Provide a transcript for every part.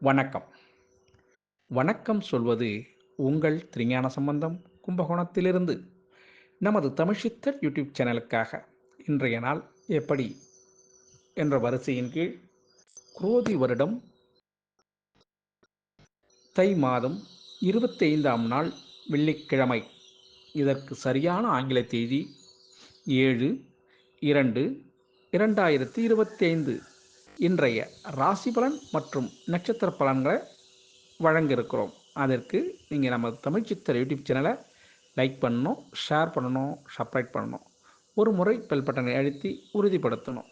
வணக்கம். வணக்கம் சொல்வது உங்கள் திருஞான சம்பந்தம் கும்பகோணத்திலிருந்து. நமது தமிழ்ச்சித்தர் யூடியூப் சேனலுக்காக இன்றைய நாள் எப்படி? என்ற வரிசையின் கீழ் குரோதி வருடம் தை மாதம் இருபத்தைந்தாம் நாள் வெள்ளிக்கிழமை. இதற்கு சரியான ஆங்கில தேதி ஏழு இரண்டு இரண்டாயிரத்தி இருபத்தைந்து. இன்றைய ராசி பலன் மற்றும் நட்சத்திர பலன்களை வழங்க இருக்கிறோம் அதற்கு நீங்கள் நம்ம தமிழ் சித்தர் யூடியூப் சேனலை லைக் பண்ணணும் ஷேர் பண்ணணும் சப்ஸ்கிரைப் பண்ணணும். ஒரு முறை பெல் பட்டனை அழுத்தி உறுதிப்படுத்தணும்.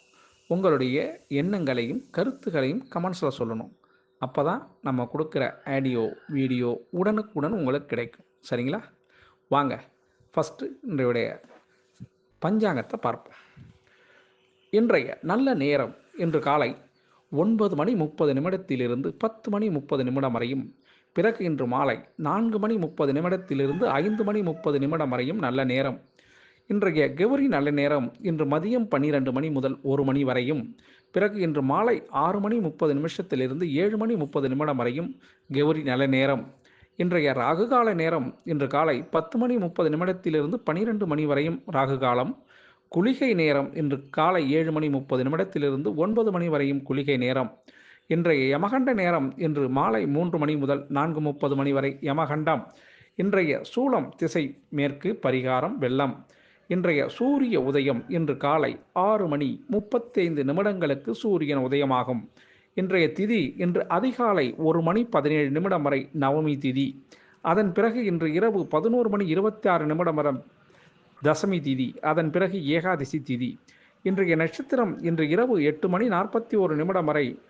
உங்களுடைய எண்ணங்களையும் கருத்துக்களையும் கமெண்ட்ஸில் சொல்லணும். அப்போ தான் நம்ம கொடுக்குற ஆடியோ வீடியோ உடனுக்குடன் உங்களுக்கு கிடைக்கும். சரிங்களா? வாங்க ஃபஸ்ட்டு இன்றைய பஞ்சாங்கத்தை பார்ப்போம். இன்றைய நல்ல நேரம் இன்று காலை ஒன்பது மணி முப்பது நிமிடத்திலிருந்து பத்து மணி முப்பது நிமிடம் வரையும். பிறகு இன்று மாலை நான்கு மணி முப்பது நிமிடத்திலிருந்து ஐந்து மணி முப்பது நிமிடம் வரையும் நல்ல நேரம். இன்றைய கௌரி நல்ல நேரம் இன்று மதியம் பன்னிரண்டு மணி முதல் ஒரு மணி வரையும். பிறகு இன்று மாலை ஆறு மணி முப்பது நிமிஷத்திலிருந்து ஏழு மணி முப்பது நிமிடம் வரையும் கௌரி நல்ல நேரம். இன்றைய ராகுகால நேரம் இன்று காலை பத்து மணி முப்பது நிமிடத்திலிருந்து பனிரெண்டு மணி வரையும் ராகுகாலம். குளிகை நேரம் இன்று காலை ஏழு மணி முப்பது நிமிடத்திலிருந்து ஒன்பது மணி வரையும் குளிகை நேரம். இன்றைய யமகண்ட நேரம் இன்று மாலை மூன்று மணி முதல் நான்கு முப்பது மணி வரை யமகண்டம். இன்றைய சூளம் திசை மேற்கு பரிகாரம் வெள்ளம். இன்றைய சூரிய உதயம் இன்று காலை ஆறு மணி முப்பத்தைந்து நிமிடங்களுக்கு சூரியன் உதயமாகும். இன்றைய திதி இன்று அதிகாலை ஒரு மணி பதினேழு நிமிடம் வரை நவமி திதி. அதன் பிறகு இன்று இரவு பதினோரு மணி இருபத்தி ஆறு நிமிடம் வரை தசமி திதி. அதன் பிறகு ஏகாதசி திதி. இன்றைய நட்சத்திரம் இன்று இரவு எட்டு மணி நாற்பத்தி ஒரு நிமிடம் வரை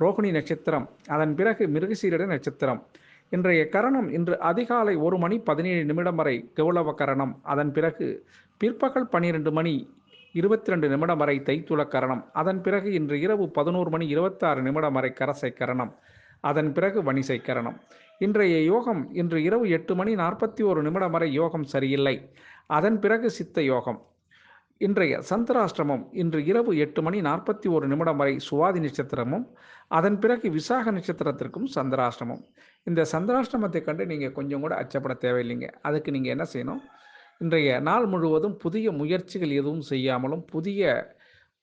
ரோகிணி நட்சத்திரம். அதன் பிறகு மிருகசீரட நட்சத்திரம். இன்றைய கரணம் இன்று அதிகாலை ஒரு மணி பதினேழு நிமிடம் வரை கௌளவ கரணம். அதன் பிறகு பிற்பகல் பன்னிரெண்டு மணி இருபத்தி ரெண்டு நிமிடம் வரை தைத்துள கரணம். அதன் பிறகு இன்று இரவு பதினோரு மணி இருபத்தாறு நிமிடம் வரை கரசை கரணம். அதன் பிறகு வணிசை கரணம். இன்றைய யோகம் இன்று இரவு எட்டு மணி நாற்பத்தி ஒரு நிமிடம் வரை யோகம் சரியில்லை. அதன் பிறகு சித்த யோகம். இன்றைய சந்திராஷ்டிரமம் இன்று இரவு எட்டு மணி நாற்பத்தி ஒரு நிமிடம் வரை சுவாதி நட்சத்திரமும் அதன் பிறகு விசாக நட்சத்திரத்திற்கும் சந்திராஷ்டிரமம் இந்த சந்திராஷ்டிரமத்தை கண்டு நீங்கள் கொஞ்சம் கூட அச்சப்பட தேவையில்லைங்க. அதுக்கு நீங்கள் என்ன செய்யணும்? இன்றைய நாள் முழுவதும் புதிய முயற்சிகள் எதுவும் செய்யாமலும் புதிய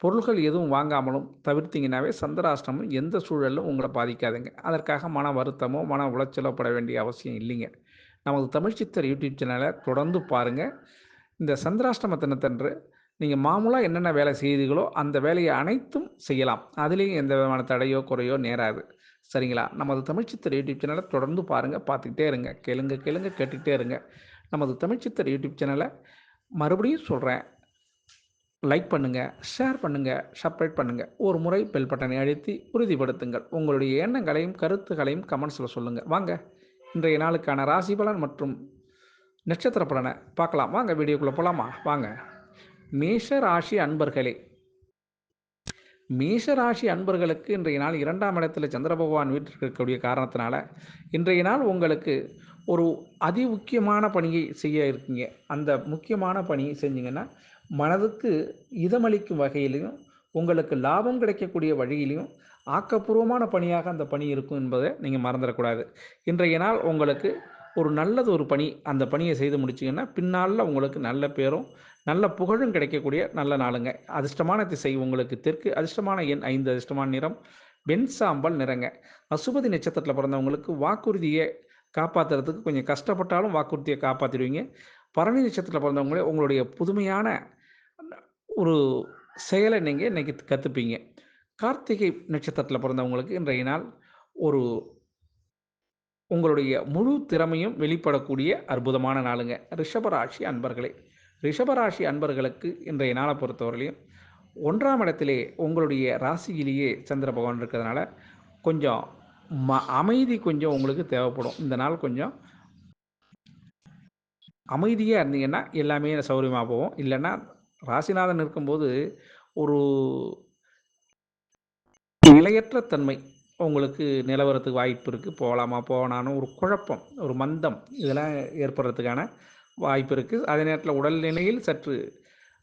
பொருள்கள் எதுவும் வாங்காமலும் தவிர்த்திங்கனாவே சந்திராஷ்டிரமம் எந்த சூழலும் உங்களை பாதிக்காதுங்க. அதற்காக மன வருத்தமோ மன உளைச்சலோ பட வேண்டிய அவசியம் இல்லைங்க. நமது தமிழ் சித்தர் யூடியூப் சேனலை தொடர்ந்து பாருங்கள் இந்த சந்திராஷ்டம தினத்தன்று நீங்கள் மாமூலாக என்னென்ன வேலை செய்தீங்களோ அந்த வேலையை அனைத்தும் செய்யலாம். அதுலேயும் எந்த விதமான தடையோ குறையோ நேராது. சரிங்களா? நமது தமிழ்ச்சித்தர் யூடியூப் சேனலை தொடர்ந்து பாருங்கள் பார்த்துக்கிட்டே இருங்க. கேளுங்க கேளுங்க கேட்டுக்கிட்டே இருங்க. நமது தமிழ்ச்சித்தர் யூடியூப் சேனலை மறுபடியும் சொல்கிறேன் லைக் பண்ணுங்கள் ஷேர் பண்ணுங்கள் சப்ரேட் பண்ணுங்கள் ஒரு முறை பெல் பட்டனை அழுத்தி உறுதிப்படுத்துங்கள். உங்களுடைய எண்ணங்களையும் கருத்துகளையும் கமெண்ட்ஸில் சொல்லுங்கள் வாங்க இன்றைய நாளுக்கான ராசி பலன் மற்றும் நட்சத்திர பலனை பார்க்கலாம். வாங்க வீடியோக்குள்ளே போகலாமா வாங்க. மேஷ ராசி அன்பர்களே. மேஷ ராசி அன்பர்களுக்கு இன்றைய நாள் இரண்டாம் இடத்துல சந்திர பகவான் வீட்டிற்கு இருக்கக்கூடிய காரணத்தினால இன்றைய நாள் உங்களுக்கு ஒரு அதி முக்கியமான பணியை செய்ய இருக்கீங்க. அந்த முக்கியமான பணியை செஞ்சீங்கன்னா மனதுக்கு இதமளிக்கும் வகையிலையும் உங்களுக்கு லாபம் கிடைக்கக்கூடிய வழியிலையும் ஆக்கப்பூர்வமான பணியாக அந்த பணி இருக்கும் என்பதை நீங்கள் மறந்துடக்கூடாது. இன்றைய நாள் உங்களுக்கு ஒரு நல்லது ஒரு பணி அந்த பணியை செய்து முடிச்சிங்கன்னா பின்னால் உங்களுக்கு நல்ல பேரும் நல்ல புகழும் கிடைக்கக்கூடிய நல்ல நாளுங்க. அதிர்ஷ்டமான திசை உங்களுக்கு தெற்கு அதிர்ஷ்டமான எண் ஐந்து அதிர்ஷ்டமான நிறம் வெண் சாம்பல் நிறங்க. அசுபதி நட்சத்திரத்தில் பிறந்தவங்களுக்கு வாக்குறுதியை காப்பாற்றுறதுக்கு கொஞ்சம் கஷ்டப்பட்டாலும் வாக்குறுதியை காப்பாற்றிடுவீங்க பரணி நட்சத்திரத்தில் பிறந்தவங்களே உங்களுடைய புதுமையான ஒரு செயலை நீங்கள் இன்றைக்கி கற்றுப்பீங்க கார்த்திகை நட்சத்திரத்தில் பிறந்தவங்களுக்கு இன்றைய நாள் ஒரு உங்களுடைய முழு திறமையும் வெளிப்படக்கூடிய அற்புதமான நாளுங்க. ரிஷபராசி அன்பர்களே ரிஷபராசி அன்பர்களுக்கு இன்றைய நாளை பொறுத்தவரையிலையும் ஒன்றாம் இடத்திலே உங்களுடைய ராசியிலேயே சந்திர பகவான் இருக்கிறதுனால கொஞ்சம் ம அமைதி கொஞ்சம் உங்களுக்கு தேவைப்படும். இந்த நாள் கொஞ்சம் அமைதியாக இருந்தீங்கன்னா எல்லாமே சௌகரியமாக போவோம் இல்லைன்னா ராசிநாதன் இருக்கும்போது ஒரு நிலையற்ற தன்மை உங்களுக்கு நிலவரத்துக்கு வாய்ப்பு இருக்குது போகலாமா போகணான்னு ஒரு குழப்பம் ஒரு மந்தம் இதெல்லாம் ஏற்படுறதுக்கான வாய்ப்பு இருக்குது அதே நேரத்தில் உடல்நிலையில் சற்று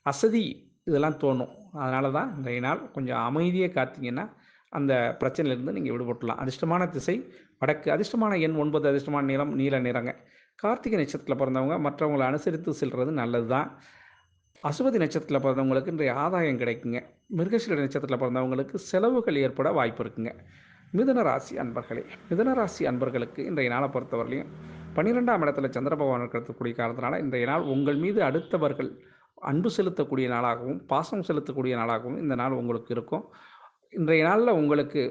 அசதி இதெல்லாம் தோணும். அதனால தான் இன்றைய நாள் கொஞ்சம் அமைதியை காத்தீங்கன்னா அந்த பிரச்சனையிலேருந்து நீங்கள் விடுபட்டுலாம். அதிர்ஷ்டமான திசை வடக்கு அதிர்ஷ்டமான எண் ஒன்பது அதிர்ஷ்டமான நிறம் நீல நிறங்க. கார்த்திகை நட்சத்திரத்தில் பிறந்தவங்க மற்றவங்களை அனுசரித்து செல்வது நல்லது தான் அசுபதி நட்சத்திரத்தில் பிறந்தவங்களுக்கு இன்றைய ஆதாயம் கிடைக்குங்க. மிருகசீல நட்சத்திரத்தில் பிறந்தவங்களுக்கு செலவுகள் ஏற்பட வாய்ப்பு இருக்குங்க. மிதன ராசி அன்பர்களே மிதன ராசி அன்பர்களுக்கு இன்றைய நாளை பொறுத்தவரையிலையும் பன்னிரெண்டாம் இடத்துல சந்திர பகவான் இருக்கக்கூடிய காரணத்தினால இன்றைய நாள் உங்கள் மீது அடுத்தவர்கள் அன்பு செலுத்தக்கூடிய நாளாகவும் பாசம் செலுத்தக்கூடிய நாளாகவும் இந்த நாள் உங்களுக்கு இருக்கும். இன்றைய நாளில் உங்களுக்கு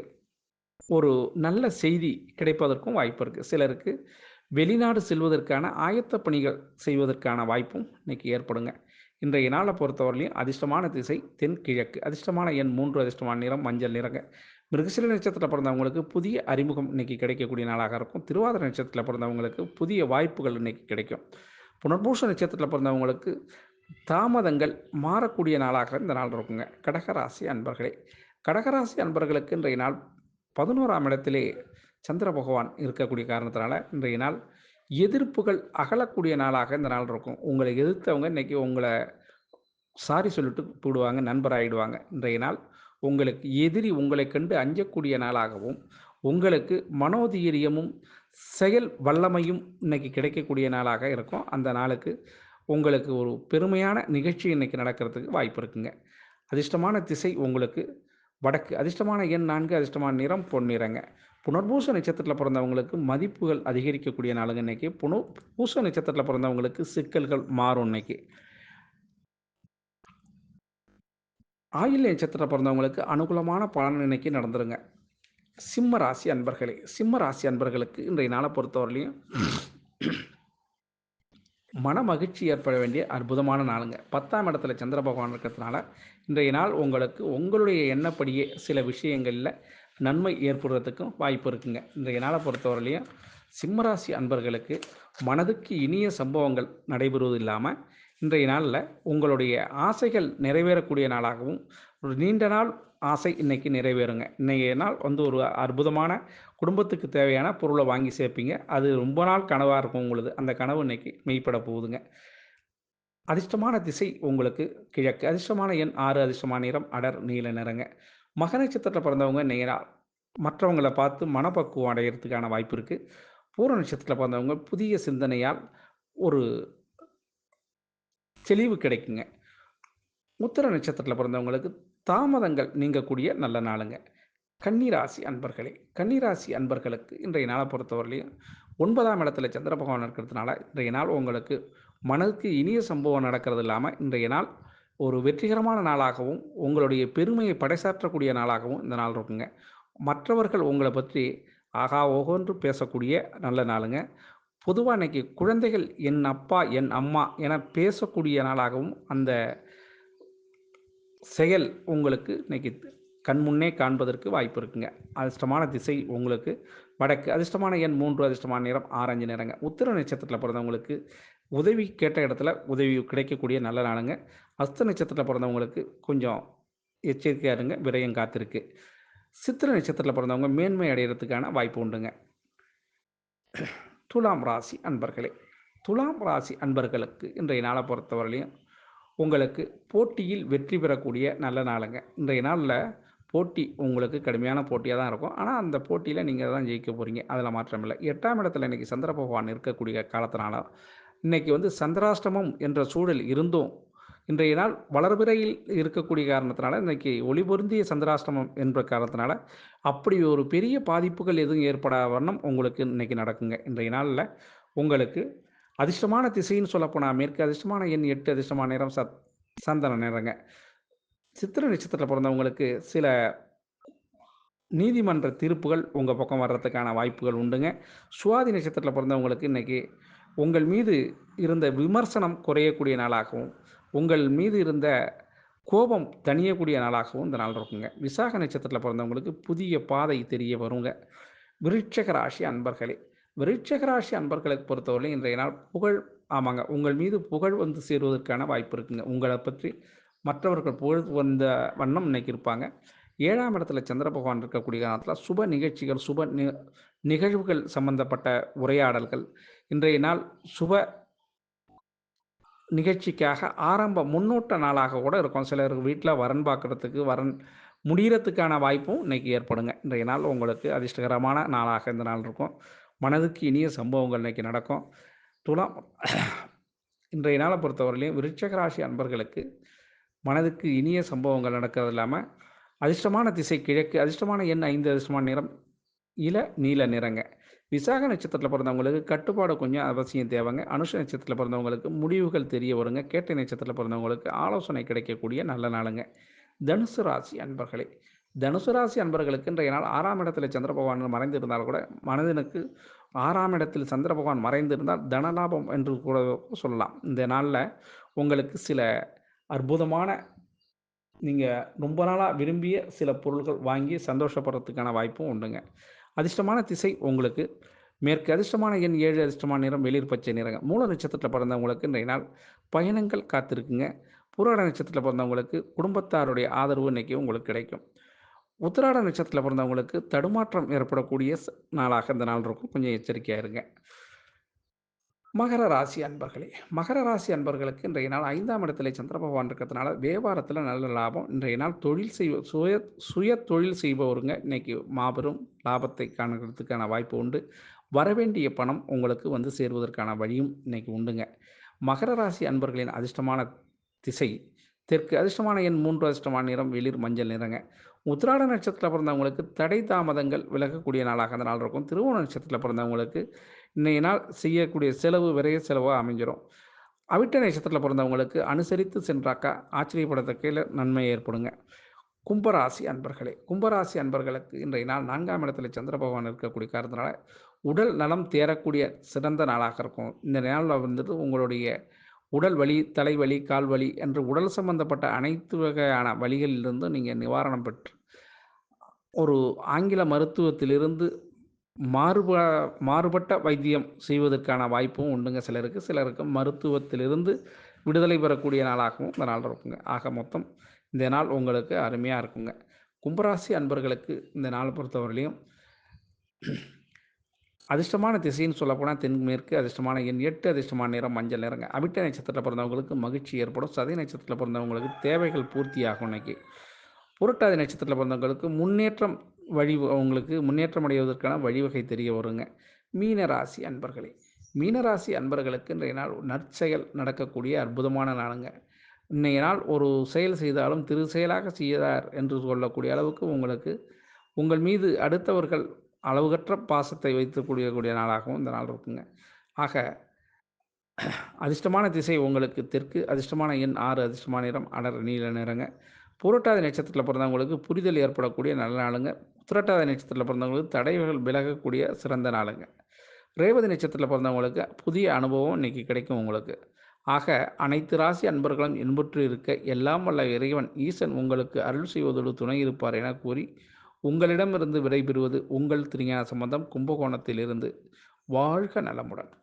ஒரு நல்ல செய்தி கிடைப்பதற்கும் வாய்ப்பு இருக்குது சிலருக்கு வெளிநாடு செல்வதற்கான ஆயத்த பணிகள் செய்வதற்கான வாய்ப்பும் இன்றைக்கி ஏற்படுங்க. இன்றைய நாளை பொறுத்தவரையிலையும் அதிர்ஷ்டமான திசை தென்கிழக்கு. அதிர்ஷ்டமான எண் மூன்று அதிர்ஷ்டமான நிறம் மஞ்சள் நிறங்க. மிருகசில நட்சத்திரத்தில் பிறந்தவங்களுக்கு புதிய அறிமுகம் இன்னைக்கு கிடைக்கக்கூடிய நாளாக இருக்கும். திருவாதிரை நட்சத்திரத்தில் பிறந்தவங்களுக்கு புதிய வாய்ப்புகள் இன்னைக்கு கிடைக்கும். புனர்பூஷ நட்சத்திரத்தில் பிறந்தவங்களுக்கு தாமதங்கள் மாறக்கூடிய நாளாக இந்த நாள் இருக்குங்க. கடகராசி அன்பர்களே கடகராசி அன்பர்களுக்கு இன்றைய நாள் பதினோராம் இடத்திலே சந்திர பகவான் இருக்கக்கூடிய காரணத்தினால இன்றைய நாள் எதிர்ப்புகள் அகலக்கூடிய நாளாக இந்த நாள் இருக்கும். உங்களை எதிர்த்தவங்க இன்னைக்கு உங்களை சாரி சொல்லிட்டு போடுவாங்க நண்பராகிடுவாங்க இன்றைய நாள் உங்களுக்கு எதிரி உங்களை கண்டு அஞ்சக்கூடிய நாளாகவும் உங்களுக்கு மனோதீரியமும் செயல் வல்லமையும் இன்னைக்கு கிடைக்கக்கூடிய நாளாக இருக்கும். அந்த நாளுக்கு உங்களுக்கு ஒரு பெருமையான நிகழ்ச்சி இன்னைக்கு நடக்கிறதுக்கு வாய்ப்பு இருக்குங்க. அதிர்ஷ்டமான திசை உங்களுக்கு வடக்கு. அதிர்ஷ்டமான எண் நான்கு அதிர்ஷ்டமான நிறம் பொன்னிறங்க புனர்பூச நட்சத்திரத்தில் பிறந்தவங்களுக்கு மதிப்புகள் அதிகரிக்கக்கூடிய நாளுங்க இன்னைக்கு. புன பூச நட்சத்திரத்தில் பிறந்தவங்களுக்கு சிக்கல்கள் மாறும் இன்னைக்கு. ஆயில் நட்சத்திரத்தில் பிறந்தவங்களுக்கு அனுகூலமான பலன் இன்னைக்கு நடந்துருங்க. சிம்ம ராசி அன்பர்களே சிம்ம ராசி அன்பர்களுக்கு இன்றைய நாளை பொறுத்தவரையிலையும் மன மகிழ்ச்சி ஏற்பட வேண்டிய அற்புதமான நாளுங்க. பத்தாம் இடத்துல சந்திர பகவான் இருக்கிறதுனால இன்றைய நாள் உங்களுக்கு உங்களுடைய எண்ணப்படியே சில விஷயங்களில் நன்மை ஏற்படுறதுக்கும் வாய்ப்பு இருக்குங்க. இன்றைய நாளை பொறுத்தவரையிலையும் சிம்மராசி அன்பர்களுக்கு மனதுக்கு இனிய சம்பவங்கள் நடைபெறுவது இல்லாமல் இன்றைய நாளில் உங்களுடைய ஆசைகள் நிறைவேறக்கூடிய நாளாகவும் ஒரு நீண்ட நாள் ஆசை இன்னைக்கு நிறைவேறுங்க. இன்றைய நாள் வந்து ஒரு அற்புதமான குடும்பத்துக்கு தேவையான பொருளை வாங்கி சேர்ப்பீங்க. அது ரொம்ப நாள் கனவாக இருக்கும் உங்களுது. அந்த கனவு இன்னைக்கு மெய்ப்பட போகுதுங்க. அதிர்ஷ்டமான திசை உங்களுக்கு கிழக்கு. அதிர்ஷ்டமான எண் ஆறு அதிர்ஷ்டமான நிறம் அடர் நீல நிறங்க. மக நட்சத்திரத்தில் பிறந்தவங்க நேராக மற்றவங்களை பார்த்து மனப்பக்குவம் அடையிறதுக்கான வாய்ப்பு இருக்குது பூர நட்சத்திரத்தில் பிறந்தவங்க புதிய சிந்தனையால் ஒரு தெளிவு கிடைக்குங்க. உத்தர நட்சத்திரத்தில் பிறந்தவங்களுக்கு தாமதங்கள் நீங்கக்கூடிய நல்ல நாளுங்க. கன்னிராசி அன்பர்களே கன்னிராசி அன்பர்களுக்கு இன்றைய நாளை பொறுத்தவரையிலையும் ஒன்பதாம் இடத்துல சந்திர பகவான் இருக்கிறதுனால இன்றைய நாள் உங்களுக்கு மனதுக்கு இனிய சம்பவம் நடக்கிறது இல்லாமல் இன்றைய நாள் ஒரு வெற்றிகரமான நாளாகவும் உங்களுடைய பெருமையை படைசாற்றக்கூடிய நாளாகவும் இந்த நாள் இருக்குங்க. மற்றவர்கள் உங்களை பற்றி ஆகா ஓகோன்று பேசக்கூடிய நல்ல நாளுங்க. பொதுவாக இன்றைக்கி குழந்தைகள் என் அப்பா என் அம்மா என பேசக்கூடிய நாளாகவும் அந்த செயல் உங்களுக்கு இன்னைக்கு கண்முன்னே காண்பதற்கு வாய்ப்பு இருக்குங்க. அதிர்ஷ்டமான திசை உங்களுக்கு வடக்கு. அதிர்ஷ்டமான எண் மூன்று அதிர்ஷ்டமான நிறம் ஆரஞ்சு நிறங்க. உத்திர நட்சத்திரத்தில் பிறந்தவங்களுக்கு உதவி கேட்ட இடத்துல உதவி கிடைக்கக்கூடிய நல்ல நாளுங்க. அஸ்த நட்சத்திரத்தில் பிறந்தவங்களுக்கு கொஞ்சம் எச்சரிக்கையாக இருங்க. விரயம் காத்திருக்கு. சித்திர நட்சத்திரத்தில் பிறந்தவங்க மேன்மை அடைகிறதுக்கான வாய்ப்பு உண்டுங்க. துலாம் ராசி அன்பர்களே துலாம் ராசி அன்பர்களுக்கு இன்றைய நாளை பொறுத்தவரையிலையும் உங்களுக்கு போட்டியில் வெற்றி பெறக்கூடிய நல்ல நாளுங்க. இன்றைய நாளில் போட்டி உங்களுக்கு கடுமையான போட்டியாக தான் இருக்கும். ஆனால் அந்த போட்டியில் நீங்கள் தான் ஜெயிக்க போகிறீங்க அதில் மாற்றமில்லை. எட்டாம் இடத்துல இன்றைக்கி சந்திர பகவான் இருக்கக்கூடிய காலத்தினால இன்றைக்கி வந்து சந்திராஷ்டமம் என்ற சூழல் இருந்தும். இன்றைய நாள் வளர்பிறையில் இருக்கக்கூடிய காரணத்தினால இன்றைக்கி ஒளிபொருந்திய சந்திராஷ்டமம் என்ற காரணத்தினால அப்படி ஒரு பெரிய பாதிப்புகள் எதுவும் ஏற்படாத வண்ணம் உங்களுக்கு இன்றைக்கி நடக்குங்க. இன்றைய நாளில் உங்களுக்கு அதிர்ஷ்டமான திசைன்னு சொல்லப்போனால் மேற்கு அதிர்ஷ்டமான எண் எட்டு அதிர்ஷ்டமான நேரம் சத் சந்தன நேரங்க. சித்திர நட்சத்திரத்தில் பிறந்தவங்களுக்கு சில நீதிமன்ற தீர்ப்புகள் உங்கள் பக்கம் வர்றதுக்கான வாய்ப்புகள் உண்டுங்க. சுவாதி நட்சத்திரத்தில் பிறந்தவங்களுக்கு இன்றைக்கி உங்கள் மீது இருந்த விமர்சனம் குறையக்கூடிய நாளாகவும் உங்கள் மீது இருந்த கோபம் தணியக்கூடிய நாளாகவும் இந்த நாள் இருக்குங்க. விசாக நட்சத்திரத்தில் பிறந்தவங்களுக்கு புதிய பாதை தெரிய வருங்க. விருட்சக ராசி அன்பர்களே விருட்சக ராசி அன்பர்களுக்கு பொறுத்தவரை இன்றைய நாள் புகழ் ஆமாங்க உங்கள் மீது புகழ் வந்து சேருவதற்கான வாய்ப்பு இருக்குங்க. உங்களை பற்றி மற்றவர்கள் புகழ் வந்த வண்ணம் இன்னைக்கு இருப்பாங்க. ஏழாம் இடத்துல சந்திர பகவான் இருக்கக்கூடிய காலத்தில் சுப நிகழ்ச்சிகள் சுப நிகழ்வுகள் சம்பந்தப்பட்ட உரையாடல்கள் இன்றைய நாள் சுப நிகழ்ச்சிக்காக ஆரம்ப முன்னோட்ட நாளாக கூட இருக்கும். சிலர் வீட்டில் வரன் பார்க்குறதுக்கு வரன் முடிகிறதுக்கான வாய்ப்பும் இன்றைக்கி ஏற்படுங்க. இன்றைய நாள் உங்களுக்கு அதிர்ஷ்டகரமான நாளாக இந்த நாள் இருக்கும். மனதுக்கு இனிய சம்பவங்கள் இன்றைக்கி நடக்கும். துலாம் இன்றைய நாளை பொறுத்தவரையிலையும் விருட்சக ராசி அன்பர்களுக்கு மனதுக்கு இனிய சம்பவங்கள் நடக்கிறது இல்லாமல் அதிர்ஷ்டமான திசை கிழக்கு அதிர்ஷ்டமான எண் ஐந்து அதிர்ஷ்டமான நிறம் இள நீல நிறங்க. விசாக நட்சத்திரத்தில் பிறந்தவங்களுக்கு கட்டுப்பாடு கொஞ்சம் அவசியம் தேவைங்க. அனுஷ நட்சத்திரத்தில் பிறந்தவங்களுக்கு முடிவுகள் தெரிய வருங்க. கேட்டை நட்சத்திரத்தில் பிறந்தவங்களுக்கு ஆலோசனை கிடைக்கக்கூடிய நல்ல நாளுங்க. தனுசு ராசி அன்பர்களே தனுசு ராசி அன்பர்களுக்கு இன்றைய நாள் ஆறாம் இடத்தில் சந்திர பகவான் மறைந்திருந்தால் கூட மனதினுக்கு ஆறாம் இடத்தில் சந்திர பகவான் மறைந்திருந்தால் தனலாபம் என்று கூட சொல்லலாம். இந்த நாளில் உங்களுக்கு சில அற்புதமான நீங்கள் ரொம்ப நாளாக விரும்பிய சில பொருள்கள் வாங்கி சந்தோஷப்படுறதுக்கான வாய்ப்பும் உண்டுங்க. அதிர்ஷ்டமான திசை உங்களுக்கு. மேற்கு அதிர்ஷ்டமான எண் ஏழு அதிர்ஷ்டமான நிறம் வெளிர் பச்சை நிறங்க. மூல நட்சத்திரத்தில் பிறந்தவங்களுக்கு இன்றைய நாள் பயணங்கள் காத்திருக்குங்க. புராட நட்சத்திரத்தில் பிறந்தவங்களுக்கு குடும்பத்தாருடைய ஆதரவு இன்றைக்கி உங்களுக்கு கிடைக்கும். உத்திராட நட்சத்திரத்தில் பிறந்தவங்களுக்கு தடுமாற்றம் ஏற்படக்கூடிய நாளாக இந்த நாள் இருக்கும். கொஞ்சம் எச்சரிக்கையாக இருங்க. மகர ராசி அன்பர்களே மகர ராசி அன்பர்களுக்கு இன்றைய நாள் ஐந்தாம் இடத்துல சந்திர பகவான் இருக்கிறதுனால வியாபாரத்தில் நல்ல லாபம். இன்றைய நாள் தொழில் செய்வ சுய சுய தொழில் செய்பவருங்க. இன்னைக்கு மாபெரும் லாபத்தை காணுறதுக்கான வாய்ப்பு உண்டு. வரவேண்டிய பணம் உங்களுக்கு வந்து சேருவதற்கான வழியும் இன்னைக்கு உண்டுங்க. மகர ராசி அன்பர்களின் அதிர்ஷ்டமான திசை தெற்கு அதிர்ஷ்டமான எண் மூன்று அதிர்ஷ்டமான நிறம் வெளிர் மஞ்சள் நிறங்க. உத்திராட நட்சத்திரத்தில் பிறந்தவங்களுக்கு தடை தாமதங்கள் விலகக்கூடிய நாளாக அந்த நாள் இருக்கும். திருவோண நட்சத்திரத்தில் பிறந்தவங்களுக்கு இன்றைய நாள் செய்யக்கூடிய செலவு விரைய செலவாக அமைஞ்சிடும் அவிட்ட நட்சத்திரத்தில் பிறந்தவங்களுக்கு அனுசரித்து சென்றாக்கா ஆச்சரியப்படத்தக்கையில் நன்மை ஏற்படுங்க. கும்பராசி அன்பர்களே கும்பராசி அன்பர்களுக்கு இன்றைய நாள் நான்காம் இடத்துல சந்திர பகவான் இருக்கக்கூடிய காரணத்தினால உடல் நலம் தேரக்கூடிய சிறந்த நாளாக இருக்கும். இந்த நாளில் வந்துட்டு உங்களுடைய உடல் வலி தலைவலி கால் வலி என்று உடல் சம்பந்தப்பட்ட அனைத்து வகையான வழிகளிலிருந்து நீங்கள் நிவாரணம் பெற்று ஒரு ஆங்கில மருத்துவத்திலிருந்து மாறுப மாறுபட்ட வைத்தியம் செய்வதற்கான வாய்ப்பும் உண்டுங்க சிலருக்கு. சிலருக்கு மருத்துவத்திலிருந்து விடுதலை பெறக்கூடிய நாளாகவும் இந்த நாள் இருக்குங்க. ஆக மொத்தம் இந்த நாள் உங்களுக்கு அருமையாக இருக்குங்க. கும்பராசி அன்பர்களுக்கு இந்த நாள் பொறுத்தவரையிலையும் அதிர்ஷ்டமான திசைன்னு சொல்லப்போனால் தென்மேற்கு அதிர்ஷ்டமான எண் எட்டு அதிர்ஷ்டமான நிறம் மஞ்சள் நிறங்க. அவிட்ட நட்சத்திரத்தில் பிறந்தவங்களுக்கு மகிழ்ச்சி ஏற்படும். சதை நட்சத்திரத்தில் பிறந்தவங்களுக்கு தேவைகள் பூர்த்தியாகும் இன்னைக்கு புரட்டாதி நட்சத்திரத்தில் பிறந்தவங்களுக்கு முன்னேற்றம் வழி அவங்களுக்கு முன்னேற்றம் அடைவதற்கான வழிவகை தெரிய வருங்க. மீனராசி அன்பர்களே மீனராசி அன்பர்களுக்கு இன்றைய நாள் நற்செயல் நடக்கக்கூடிய அற்புதமான நாளுங்க. இன்றைய நாள் ஒரு செயல் செய்தாலும் திரு செயலாக செய்தார் என்று சொல்லக்கூடிய அளவுக்கு உங்களுக்கு உங்கள் மீது அடுத்தவர்கள் அளவுகற்ற பாசத்தை வைத்துக்கூடிய கூடிய நாளாகவும் இந்த நாள் இருக்குங்க. ஆக அதிர்ஷ்டமான திசை உங்களுக்கு தெற்கு அதிர்ஷ்டமான எண் ஆறு அதிர்ஷ்டமான நிறம் அடர் நீல நிறங்க. புரட்டாதி நட்சத்திரத்தில் பிறந்தவங்களுக்கு புரிதல் ஏற்படக்கூடிய நல்ல நாளுங்க. புரட்டாதி நட்சத்திரத்தில் பிறந்தவங்களுக்கு தடைகள் விலகக்கூடிய சிறந்த நாளுங்க. ரேவதி நட்சத்திரத்தில் பிறந்தவங்களுக்கு புதிய அனுபவம் இன்னைக்கு கிடைக்கும் உங்களுக்கு. ஆக அனைத்து ராசி அன்பர்களும் இன்புற்று இருக்க எல்லாம் வல்ல இறைவன் ஈசன் உங்களுக்கு அருள் செய்வதோடு துணை இருப்பார் என கூறி உங்களிடமிருந்து விடைபெறுவது உங்கள் திருஞான சம்பந்தம் கும்பகோணத்திலிருந்து. வாழ்க நலமுடன்.